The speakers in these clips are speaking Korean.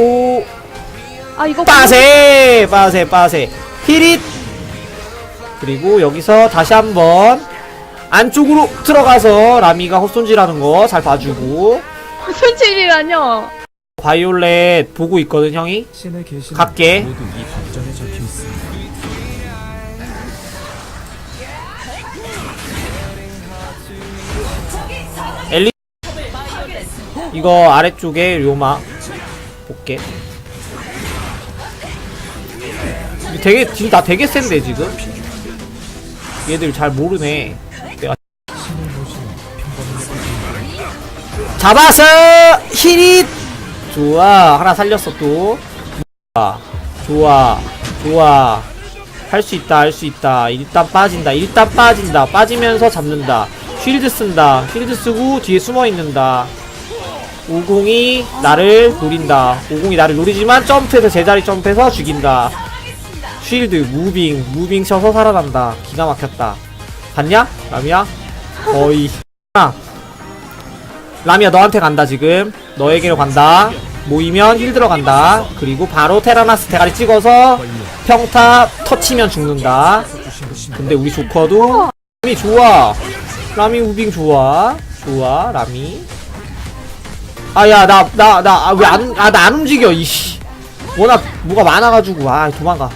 오 아 이거 빠세 빠세 빠세 히릿 그리고 여기서 다시 한번 안쪽으로 들어가서 라미가 헛손질하는 거 잘 봐주고 손질이라뇨. 바이올렛 보고 있거든 형이 신의 계시는 갈게. 모두 이 법전에 적혀 있습니다. 엘리 이거 아래쪽에 료마 볼게. 되게 지금 나 되게 센데 지금? 얘들 잘 모르네. 내가 잡았어! 히릿! 좋아. 하나 살렸어 또. 좋아 좋아. 좋아. 할 수 있다 할 수 있다. 일단 빠진다. 일단 빠진다. 빠지면서 잡는다. 쉴드 쓴다. 쉴드 쓰고 뒤에 숨어 있는다 50이 나를 노린다. 50이 나를 노리지만 점프해서 제자리 점프해서 죽인다. 쉴드 무빙 무빙 쳐서 살아난다. 기가 막혔다. 봤냐? 라미야? 거의 아. 라미야 너한테 간다 지금. 너에게로 간다. 모이면 힐 들어간다. 그리고 바로 테라나스 대가리 찍어서 평타 터치면 죽는다. 근데 우리 조커도 라미 좋아. 라미 우빙 좋아. 좋아 라미 아야 나 나 나 왜 안 아 나 안 움직여 이씨. 워낙 뭐가 많아가지고 아 도망가.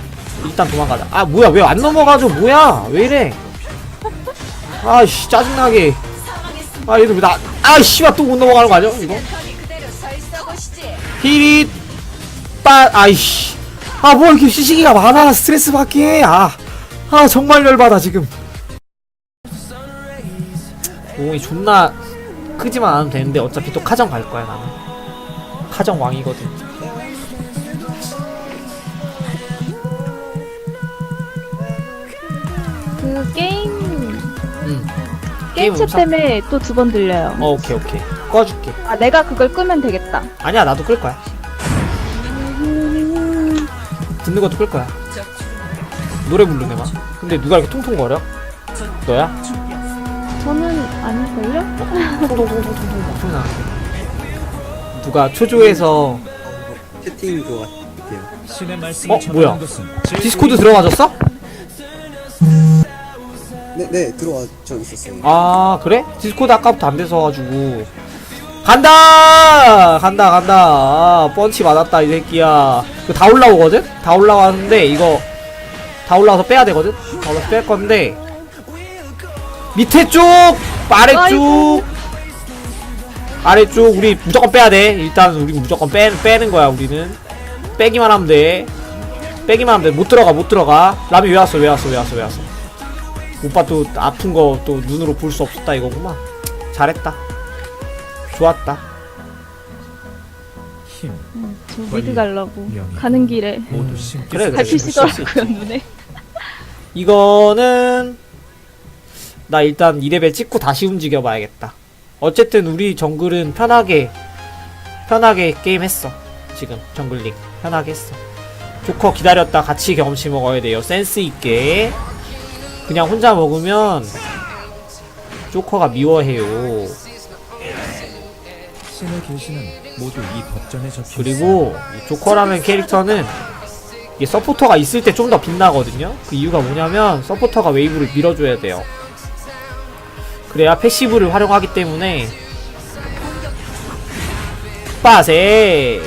일단 도망가자. 아 뭐야 왜 안 넘어가죠? 뭐야? 왜 이래? 아씨 짜증나게. 아 얘들 왜나 아 씨발 또 못 넘어가는 거 아니야 이거? 히릿. 빠 아이씨. 아 뭐 이렇게 시시기가 많아? 스트레스 받게 아, 아 정말 열받아 지금. 오이 존나 크지만 않으면 되는데 어차피 또 카정 갈 거야 나는 카정 왕이거든 그 게임 응 게임 챗 음성? 때문에 또 두 번 들려요. 어 오케이 오케이 꺼줄게 아 내가 그걸 끄면 되겠다. 아니야 나도 끌 거야 듣는 것도 끌 거야 노래 부르네 막 근데 누가 이렇게 통통거려? 너야? 아닐걸요? 소리 나는데 누가 초조해서 채팅 그거 같아요. 신의 어, 전하는 뭐야? 것은 제 디스코드 들어가졌어? 네, 네 들어와 저 있었어요. 아 그래? 디스코드 아까부터 안 돼서 가지고 간다 간다 간다 아, 펀치 맞았다 이 새끼야 이거 다 올라오거든? 다 올라왔는데 이거 다 올라와서 빼야 되거든? 다 올라와서 뺄 건데 밑에 쪽 아래쪽. 아래쪽 우리 무조건 빼야 돼. 일단 우리 무조건 빼, 빼는 거야 우리는. 빼기만 하면 돼. 빼기만 하면 돼못 들어가 못 들어가. 라미 왜 왔어? 왜 왔어? 왜 왔어? 왜 왔어? 오빠 또 아픈 거 또 눈으로 볼 수 없었다 이거구만. 잘했다. 좋았다. 힘. 저 미드 가려고. 가는 길에 모두 신께 그래, 그래. 밟히시더라고요 눈에. 이거는 나 일단 2레벨 찍고 다시 움직여 봐야겠다. 어쨌든 우리 정글은 편하게 편하게 게임했어. 지금 정글링. 편하게 했어. 조커 기다렸다 같이 경험치 먹어야 돼요. 센스 있게. 그냥 혼자 먹으면 조커가 미워해요. 신의 계시는 모두 이 법전에 적혀 그리고 이 조커라는 캐릭터는 이게 서포터가 있을 때 좀 더 빛나거든요. 그 이유가 뭐냐면 서포터가 웨이브를 밀어줘야 돼요. 그래야 패시브를 활용하기 때문에 빠세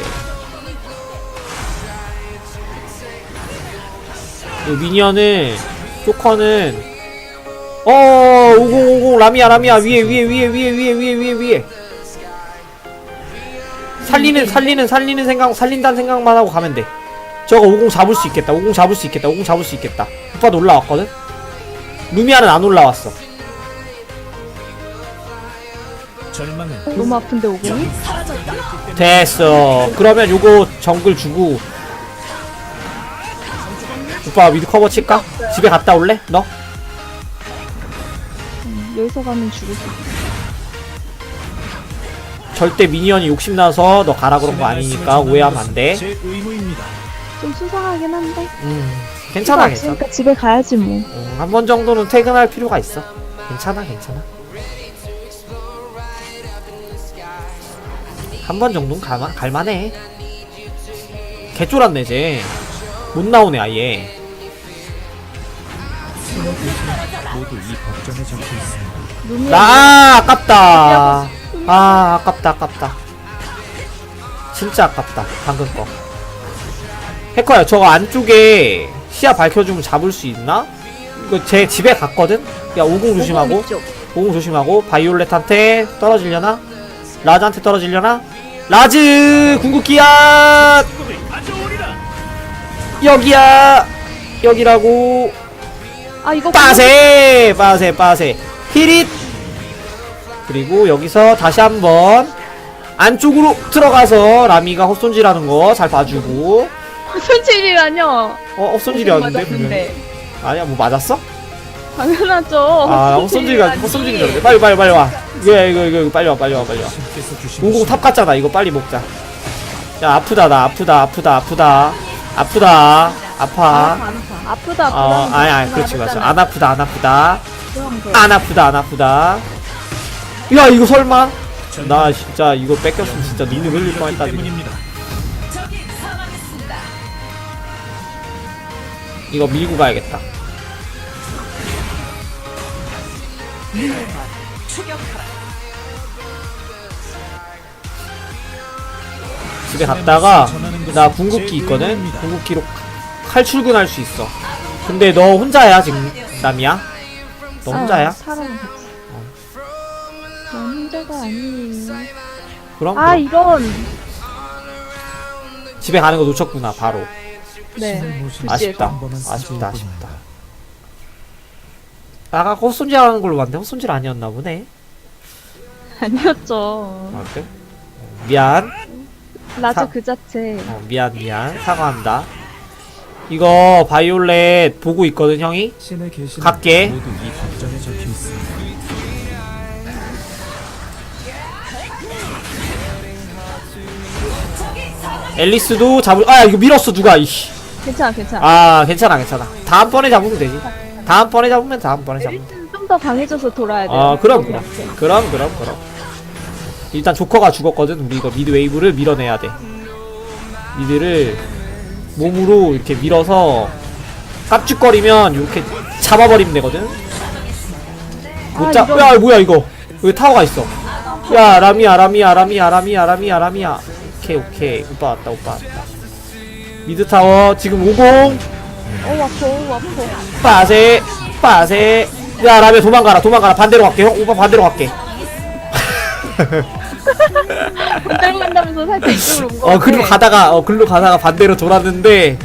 이 미니언을 조커는 어 5050 라미야 라미야 위에 위에 위에 위에 위에 위에 위에 위에 살리는 살리는 살리는 생각 살린다는 생각만 하고 가면 돼. 저거 50 잡을 수 있겠다. 50 잡을 수 있겠다. 50 잡을 수 있겠다. 오빠도 올라왔거든. 루미아는 안 올라왔어. 너무 아픈데 오공이? 됐어. 그러면 요거 정글 주고 오빠 미드 커버 칠까? 집에 갔다 올래? 너? 음, 여기서 가면 죽을 수 있어. 절대 미니언이 욕심나서 너 가라 그런 거 아니니까 오해하면 안 것은 돼. 제 의무입니다. 좀 수상하긴 한데. 음, 괜찮아, 괜찮아. 그러니까 집에 가야지 뭐. 음, 한번 정도는 퇴근할 필요가 있어. 괜찮아, 괜찮아. 한 번 정도는 갈만, 갈만해. 개쫄았네 쟤. 못 나오네 아예. 모두 이 법전에 적혀 있습니다. 나 아, 아깝다. 아 아깝다 아깝다. 진짜 아깝다 방금 거. 해커야 저거 안쪽에 시야 밝혀주면 잡을 수 있나? 이거 제 집에 갔거든? 야 오공 조심하고. 오공 조심하고 바이올렛한테 떨어지려나? 라즈한테 떨어지려나? 라즈 궁극기야! 여기야! 여기라고. 아 이거 빠세! 빠세 빠세. 히릿! 그리고 여기서 다시 한번 안쪽으로 들어가서 라미가 헛손질하는 거 잘 봐주고. 손질이라뇨. 어 헛손질이었는데 분명히 맞았는데. 아니야 뭐 맞았어? 당연하죠. 아 헛손질가 헛손질이었는데 빨리 빨리 빨리 와. 이거 이거 이거 빨리 와 빨리 와 빨리 와. 오공 탑 갔잖아. 이거 빨리 먹자. 야 아프다 나 아프다 아프다 아프다. 아프다. 아파. 아파. 아프다. 어 아프다. 아니 아니 그렇지 맞아. 안 아프다 안 아프다. 안 아프다 안 아프다. 야 이거 설마? 나 진짜 이거 뺏겼으면 진짜 니는 흘릴 뻔했다 지금. 이거 밀고 가야겠다 집에 갔다가 나 궁극기 있거든? 궁극기로 칼 출근할 수 있어. 근데 너 혼자야 지금? 남이야? 너 혼자야? 아, 사람 같이. 난 혼자가 아니에요. 그럼 아 그럼. 이런. 집에 가는 거 놓쳤구나 바로. 네. 아쉽다. 아쉽다 아쉽다 아까 헛손질하는 걸로 봤는데 헛손질 아니었나 보네 아니었죠. 아 그래? 미안 라즈 사- 그 자체. 어, 미안 미안 사과한다 이거 바이올렛 보고 있거든 형이 신의 계시는 갈게. 모두 이 법전에 적혀 있습니다. 앨리스도 잡을 아 이거 밀었어 누가 이씨 괜찮아 괜찮아. 아 괜찮아 괜찮아 다음번에 잡으면 되지 다음번에 잡으면 다음번에 잡으면 돼. 좀더 강해져서 돌아야 돼. 아 그럼 그럼. 그럼 그럼 그럼. 일단 조커가 죽었거든. 우리 이거 미드 웨이브를 밀어내야 돼. 미드를 몸으로 이렇게 밀어서 깝죽거리면 이렇게 잡아버리면 되거든. 못 아, 잡.. 야 뭐야 이거? 왜 타워가 있어? 야 라미야 라미야 라미야 라미야 라미야 라미야. 오케이 오케이. 오빠 왔다 오빠 왔다. 미드 타워 지금 50 어 아파 어 아파. 빠세 빠세. 야 라미야 도망가라 도망가라. 반대로 갈게 형. 오빠 반대로 갈게. 반대로 간다면서 살짝 이쪽으로 온 거. 어 글로 가다가 어 글로 가다가 반대로 돌았는데.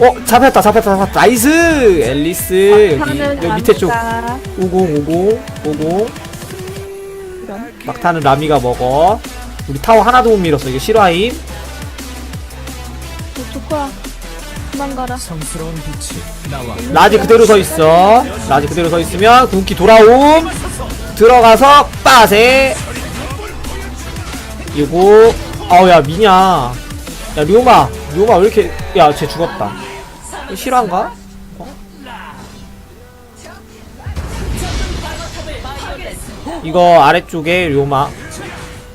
어 잡혔다 잡혔다 잡혔다. 나이스! 앨리스 여기, 여기 밑에 쪽. 50 50 50 이런. 막타는 라미가 먹어. 우리 타워 하나도 못 밀었어. 이거 실화임. 어, 조커야. 그만 가라. 성스러운 빛이 나와 라지 그대로 서 있어. 라지 그대로 서 있으면 군기 돌아옴. 들어가서 빠세. 이거 아우야 미냐. 야 류마. 류마 왜 이렇게 야 쟤 죽었다. 실화인가? 어? 이거 아래쪽에 류마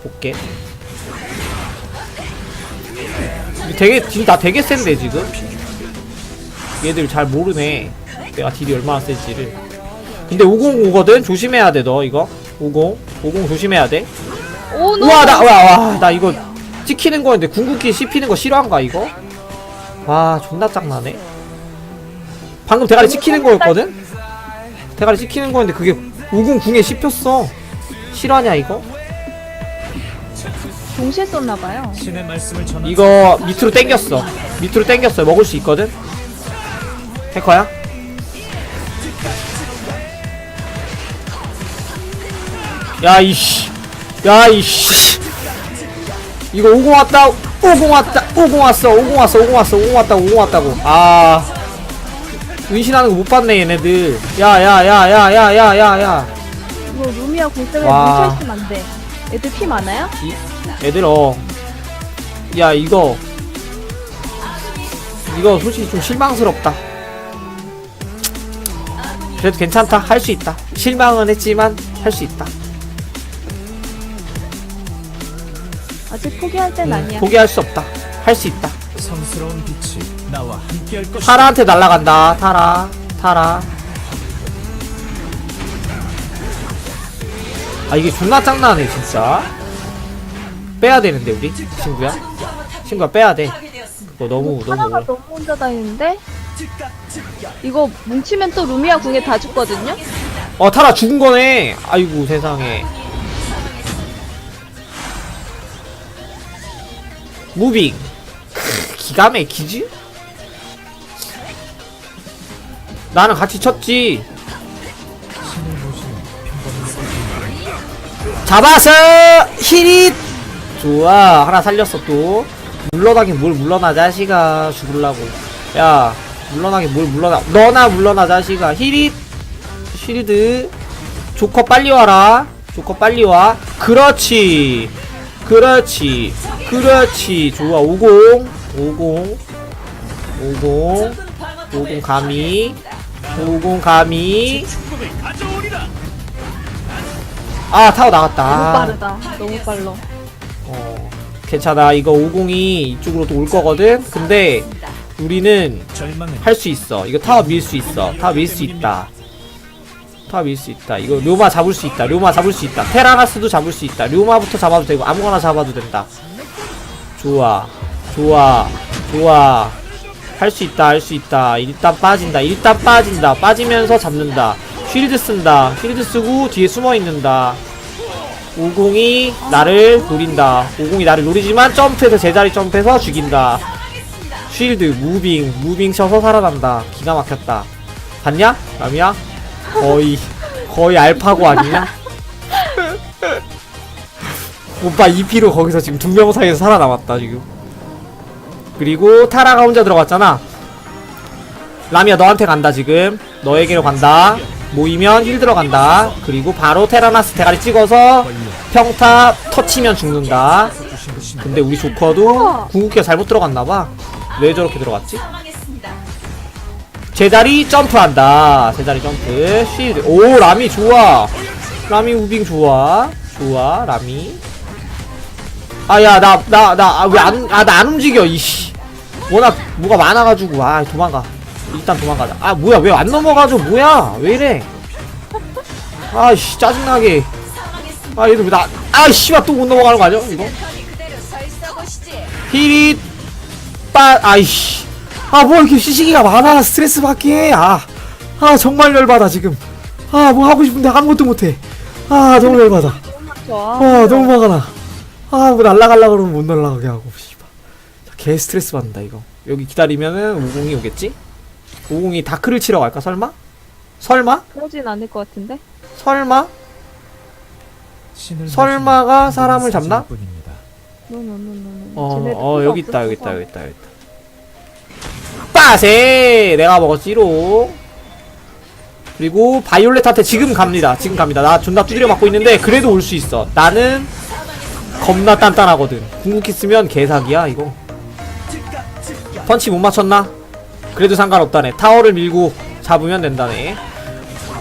볼게. 되게 지금 나 되게 센데 지금 얘들 잘 모르네. 내가 딜이 얼마나 센지를. 근데 50 오거든? 조심해야 돼 너 이거. 50 50 조심해야 돼. 오 너. 우와 나와나 이거 찍히는 거였는데 궁극기 씹히는 거 싫어한가 이거? 와 존나 짱나네. 방금 대가리 찍히는 거였거든? 대가리 찍히는 거였는데 그게 50 궁에 씹혔어. 실화냐 이거? 동시에 썼나 봐요. 신의 말씀을 전하 이거 밑으로 당겼어. 밑으로 당겼어 먹을 수 있거든 해커야? 야 이씨. 야 이씨. 이거 50 왔다. 50 왔다. 50 왔어. 50 왔어. 50 왔어. 50 왔다고. 50 왔다고. 아. 은신하는 거 못 봤네 얘네들. 야야야야야야야야. 이거 루미아 공 때문에 와. 뭉쳐있으면 안 돼. 애들 피 많아요? 애들 어야 이거. 이거 솔직히 좀 실망스럽다 그래도 괜찮다. 할 수 있다. 실망은 했지만 할 수 있다. 아직 포기할 땐 아니야. 포기할 수 없다. 할 수 있다. 성스러운 빛이 나와 함께할 것이다. 타라한테 날라간다. 타라 타라. 아 이게 존나 짱나네 진짜. 빼야 되는데 우리? 친구야? 친구야 빼야 돼. 그거 너무. 하나가 너무 너무 혼자 다니는데? 이거 뭉치면 또 루미아 궁에 다 죽거든요? 어 타라 죽은 거네. 아이고 세상에. 무빙. 크, 기가 막히지? 나는 같이 쳤지. 잡았어! 히릿! 좋아. 하나 살렸어 또. 물러나긴 뭘 물러나 자식아 죽을라고. 야 물러나긴 뭘 물러나 너나 물러나 자식아. 히릿 쉴드. 조커 빨리 와라. 조커 빨리 와. 그렇지. 그렇지. 그렇지. 좋아. 50 50 50 50 감히. 50 감히. 아 타워 나갔다. 너무 아. 빠르다. 너무 빨라. 어, 괜찮아. 이거 50이 이쪽으로 또 올 거거든? 근데 우리는 할 수 있어. 이거 타워 밀 수 있어. 타워 밀 수 있다. 타워 밀 수 있다. 이거 료마 잡을 수 있다. 료마 잡을 수 있다. 테라나스도 잡을 수 있다. 료마부터 잡아도 되고 아무거나 잡아도 된다. 좋아. 좋아. 좋아. 할 수 있다. 할 수 있다. 일단 빠진다. 일단 빠진다. 빠지면서 잡는다. 쉴드 쓴다. 쉴드 쓰고 뒤에 숨어 있는다. 50이 나를 노린다. 50이 나를 노리지만 점프해서 제자리 점프해서 죽인다. 쉴드, 무빙, 무빙 쳐서 살아난다. 기가 막혔다. 봤냐? 남이야? 거의, 거의 알파고 아니냐? 오빠 2피로 거기서 지금 두 명 사이에서 살아남았다, 지금. 그리고 타라가 혼자 들어갔잖아. 라미야, 너한테 간다, 지금. 너에게로 간다. 모이면 힐 들어간다. 그리고 바로 테라나스 대가리 찍어서 평타 터치면 죽는다. 근데 우리 조커도 궁극기가 잘못 들어갔나봐. 왜 저렇게 들어갔지? 제자리 점프한다. 제자리 점프. 쉴드. 오, 라미 좋아. 라미 우빙 좋아. 좋아, 라미. 아, 야, 나, 나, 나, 아, 왜 안, 아, 나 안 움직여, 이씨. 워낙 뭐가 많아가지고, 아, 도망가. 일단 도망가자. 아, 뭐야, 왜 안 넘어가죠? 뭐야? 왜 이래? 아이씨, 짜증나게. 아, 얘들 왜 나, 아, 씨발, 또 못 넘어가는 거 아니야, 이거? 히릿 빠 아이씨. 아 뭐 이렇게 시시기가 많아? 스트레스 받게 아, 아 정말 열받아 지금. 아 뭐 하고 싶은데 아무것도 못해. 아 너무 열받아. 아 너무 화가 나아뭐 날라갈라 그러면 못 날라가게 하고 씨발. 개 스트레스 받는다 이거. 여기 기다리면은 50이 오겠지? 50이 다크를 치러 갈까 설마? 설마? 그러진 않을 것 같은데? 설마? 신을 설마가 사람을 잡나? 사진뿐입니다. 노노노노노. 어, 어 여기 있다 여기 있다 여기 있다 여기 있다. 빠세! 내가 먹었지로. 그리고 바이올렛한테 지금 갑니다. 지금 갑니다. 나 존나 두드려 맞고 있는데 그래도 올 수 있어. 나는 겁나 단단하거든. 궁극기 쓰면 개사기야 이거. 펀치 못 맞췄나? 그래도 상관없다네. 타워를 밀고 잡으면 된다네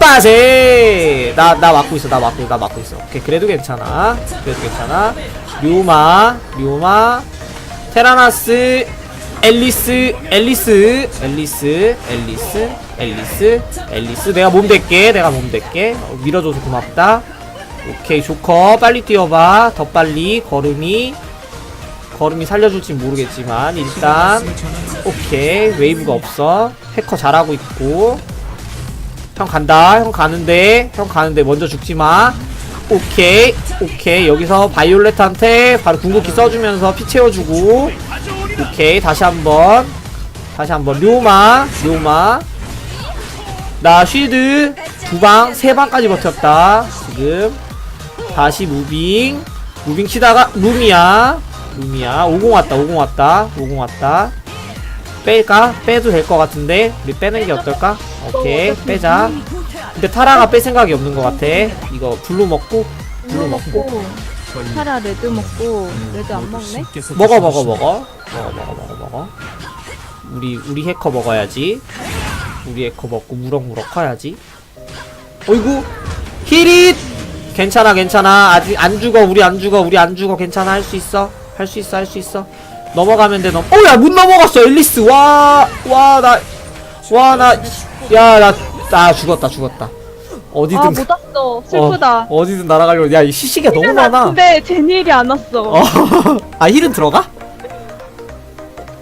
빠세 나나 맞고 있어 나 맞고 나 맞고 있어. 오케이 그래도 괜찮아. 그래도 괜찮아. 류마 류마 테라나스 앨리스 앨리스 앨리스 앨리스 앨리스 앨리스. 내가 몸 댈게 내가 몸 댈게. 어, 밀어줘서 고맙다. 오케이 조커 빨리 뛰어봐. 더 빨리. 걸음이 걸음이 살려줄지 모르겠지만 일단 오케이 웨이브가 없어. 해커 잘하고 있고 형 간다. 형 가는데. 형 가는데 먼저 죽지마. 오케이. 오케이. 여기서 바이올렛한테 바로 궁극기 써주면서 피 채워주고. 오케이. 다시 한번. 다시 한번. 료마. 료마. 나 쉴드 두방 세방까지 버텼다. 지금. 다시 무빙. 무빙 치다가 루미야. 루미야. 50 왔다. 50 왔다. 50 왔다 뺄까? 빼도 될 것 같은데? 우리 빼는 게 어떨까? 오케이 빼자. 근데 타라가 뺄 생각이 없는 것 같아. 이거 블루 먹고 블루 먹고. 타라 레드 먹고 레드 안 먹네? 먹어 먹어. 먹어. 먹어 먹어 먹어 먹어. 우리 우리 해커 먹어야지. 우리 해커 먹고 무럭무럭 커야지. 어이구! 히릿 괜찮아 괜찮아. 아직 안 죽어. 우리 안 죽어. 우리 안 죽어. 괜찮아. 할 수 있어. 할 수 있어 할 수 있어 넘어가면 돼 넘. 어야 못 넘어갔어 앨리스 와 와 나 와 나 야 나 나 죽었다 죽었다 어디든 아, 못 왔어. 슬프다. 어, 디든 날아가려고 야이 시시가 너무 많아 근데 제니엘이 안 왔어. 어. 아 힐은 들어가?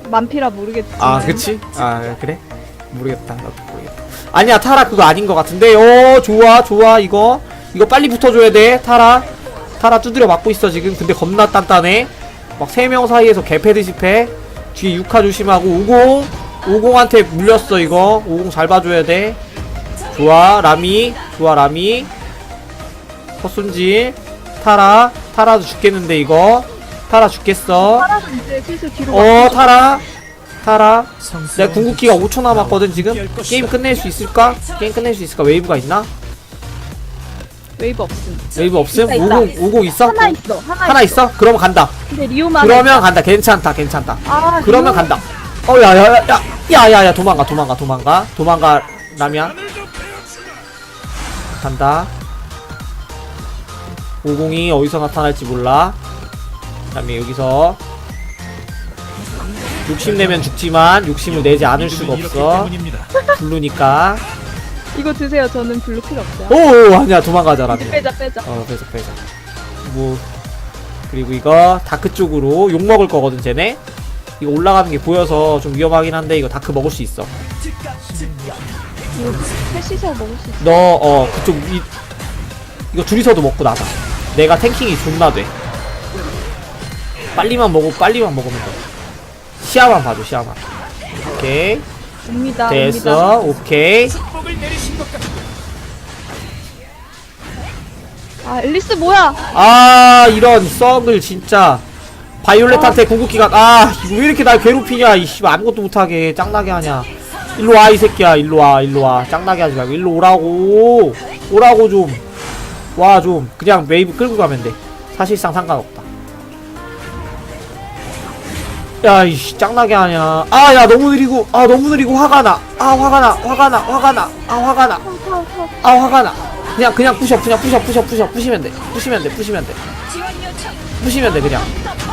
만피라 모르겠지. 아 그치? 아 그래? 모르겠다 나도 모르겠다 아니야 타라 그거 아닌 것 같은데 어 좋아 좋아 이거 이거 빨리 붙어줘야 돼 타라 타라 두드려 맞고 있어 지금 근데 겁나 단단해 막세명 사이에서 개패듯이 패 뒤에 6카 조심하고 50 50한테 물렸어 이거. 50잘 봐줘야 돼. 좋아 라미. 좋아 라미. 허순지 타라. 타라도 죽겠는데 이거. 타라 죽겠어. 어 와. 타라. 타라. 내 궁극기가 5초 남았거든 지금? 게임 끝낼 수 있을까? 게임 끝낼 수 있을까? 웨이브가 있나? 웨이브 없음. 웨이브 없음? 있다, 있다. 50, 50 있어? 하나 있어. 하나, 하나 있어? 그러면 간다 근데 리오만. 그러면 간다 괜찮다 괜찮다 아, 그러면 리오- 간다 어 야 야 야 야 야 야 야 도망가 도망가 도망가 도망가 라미야 간다 50이 어디서 나타날지 몰라 라미 여기서 욕심 내면 죽지만 욕심을 내지 않을 수가 없어 블루니까 이거 드세요. 저는 블루 필요 없어요. 오 아니야. 도망가자 라미 이제 빼자 빼자. 어 빼자 빼자. 뭐 그리고 이거 다크 쪽으로 욕 먹을 거거든 쟤네. 이거 올라가는 게 보여서 좀 위험하긴 한데 이거 다크 먹을 수 있어. 이거 셋이서 먹을 수 있어. 너 어 그쪽 위 이거 둘이서도 먹고 나가. 내가 탱킹이 존나 돼. 빨리만 먹고 빨리만 먹으면 돼. 시야만 봐줘 시야만. 오케이. 옵니다. 옵니다. 됐어. 오케이 아 앨리스 뭐야? 아 이런 썩을 진짜. 바이올렛한테 궁극기가 아 이거 왜 이렇게 날 괴롭히냐 이씨 아무것도 못하게. 짱나게 하냐. 일로 와 이 새끼야. 일로 와 일로 와. 짱나게 하지 말고. 일로 오라고. 오라고 좀. 와 좀. 그냥 웨이브 끌고 가면 돼. 사실상 상관없다 야 이씨 짱나게 하냐 아 야 너무 느리고 아 너무 느리고 화가 나 아 화가 나 화가 나 화가 나 아 화가 나 아 화가 나 그냥 그냥 부셔 그냥 부셔 부셔 부셔 부시면 돼 부시면 돼 부시면 돼 부시면 돼 그냥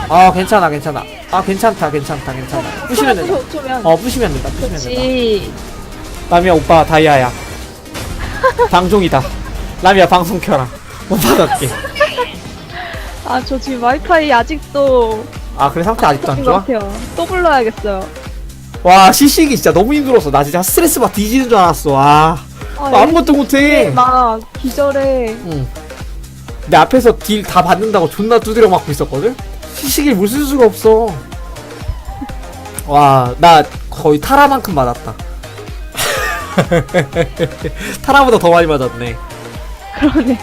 아 괜찮아 괜찮아 아 괜찮다 괜찮다 괜찮아 부시면 된다 5초면. 어 부시면 된다 부시면 된다. 라미야 오빠 다이아야 방종이다 라미야 방송 켜라 못 받았게 아 저 지금 와이파이 아직도 아 그래 상태 아직도 안것 좋아? 같아요. 또 불러야겠어요. 와 시식이 진짜 너무 힘들었어 나 진짜 스트레스 받 뒤지는 줄 알았어 아 아, 나 아무것도 못해 막 기절해. 응. 내 앞에서 딜 다 받는다고 존나 두드려 맞고 있었거든? 시식이 물쓸 수가 없어. 와, 나 거의 타라만큼 맞았다. 타라보다 더 많이 맞았네. 그러네.